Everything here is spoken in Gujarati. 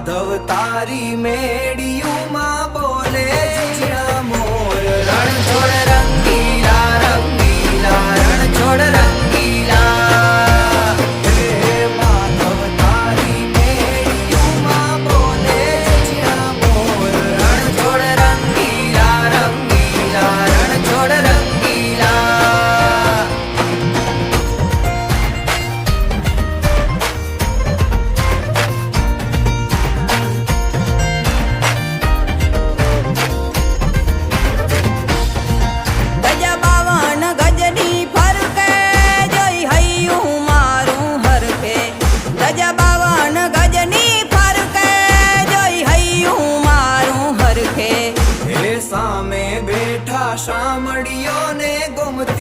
માધવ તારી મેળી સામે બેઠા શામળિયો ને ગોમતી